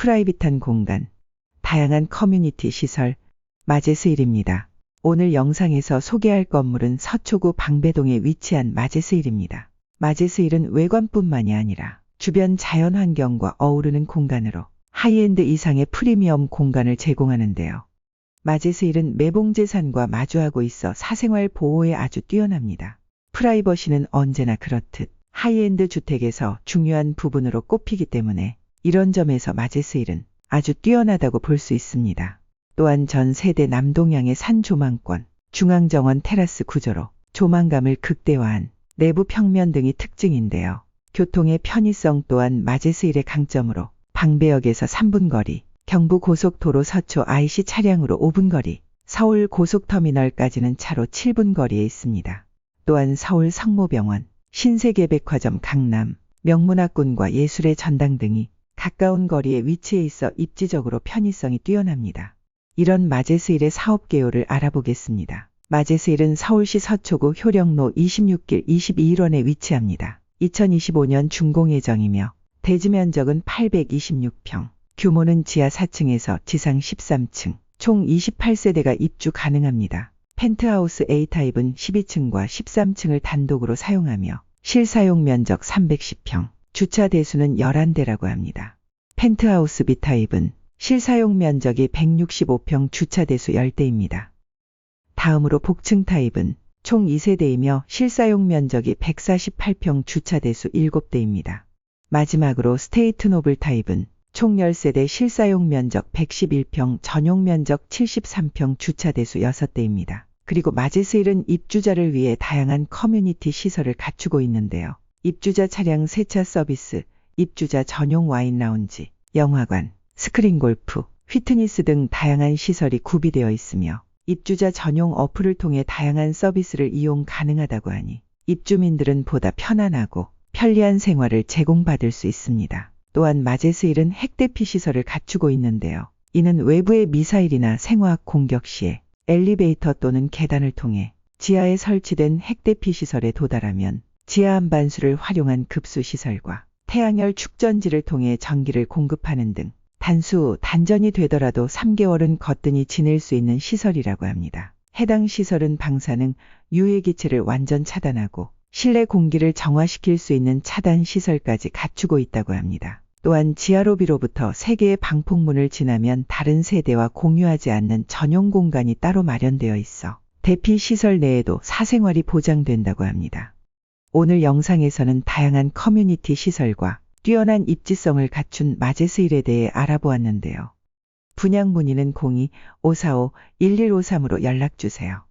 프라이빗한 공간, 다양한 커뮤니티 시설, 마제스일입니다. 오늘 영상에서 소개할 건물은 서초구 방배동에 위치한 마제스일입니다. 마제스일은 외관뿐만이 아니라 주변 자연 환경과 어우르는 공간으로 하이엔드 이상의 프리미엄 공간을 제공하는데요. 마제스일은 매봉재산과 마주하고 있어 사생활 보호에 아주 뛰어납니다. 프라이버시는 언제나 그렇듯 하이엔드 주택에서 중요한 부분으로 꼽히기 때문에 이런 점에서 마제스일은 아주 뛰어나다고 볼 수 있습니다. 또한 전 세대 남동향의 산 조망권, 중앙정원 테라스 구조로 조망감을 극대화한 내부 평면 등이 특징인데요. 교통의 편의성 또한 마제스일의 강점으로 방배역에서 3분 거리, 경부 고속도로 서초 IC 차량으로 5분 거리, 서울 고속터미널까지는 차로 7분 거리에 있습니다. 또한 서울 성모병원, 신세계백화점 강남, 명문학군과 예술의 전당 등이 가까운 거리에 위치해 있어 입지적으로 편의성이 뛰어납니다. 이런 마제스일의 사업 개요를 알아보겠습니다. 마제스일은 서울시 서초구 효령로 26길 22일원에 위치합니다. 2025년 준공 예정이며 대지 면적은 826평, 규모는 지하 4층에서 지상 13층, 총 28세대가 입주 가능합니다. 펜트하우스 A타입은 12층과 13층을 단독으로 사용하며 실사용 면적 310평, 주차 대수는 11대라고 합니다. 펜트하우스 B타입은 실사용 면적이 165평 주차 대수 10대입니다. 다음으로 복층 타입은 총 2세대이며 실사용 면적이 148평 주차 대수 7대입니다. 마지막으로 스테이트 노블 타입은 총 10세대 실사용 면적 111평, 전용 면적 73평 주차 대수 6대입니다. 그리고 마제스일은 입주자를 위해 다양한 커뮤니티 시설을 갖추고 있는데요. 입주자 차량 세차 서비스, 입주자 전용 와인 라운지, 영화관, 스크린 골프, 휘트니스 등 다양한 시설이 구비되어 있으며 입주자 전용 어플을 통해 다양한 서비스를 이용 가능하다고 하니 입주민들은 보다 편안하고 편리한 생활을 제공받을 수 있습니다. 또한 마제스일은 핵대피 시설을 갖추고 있는데요. 이는 외부의 미사일이나 생화학 공격 시에 엘리베이터 또는 계단을 통해 지하에 설치된 핵대피 시설에 도달하면 지하 안반수를 활용한 급수 시설과 태양열 축전지를 통해 전기를 공급하는 등 단수 단전이 되더라도 3개월은 거뜬히 지낼 수 있는 시설이라고 합니다. 해당 시설은 방사능, 유해기체를 완전 차단하고 실내 공기를 정화시킬 수 있는 차단 시설까지 갖추고 있다고 합니다. 또한 지하로비로부터 3개의 방폭문을 지나면 다른 세대와 공유하지 않는 전용 공간이 따로 마련되어 있어 대피 시설 내에도 사생활이 보장된다고 합니다. 오늘 영상에서는 다양한 커뮤니티 시설과 뛰어난 입지성을 갖춘 마제스일에 대해 알아보았는데요. 분양 문의는 02-545-1153으로 연락주세요.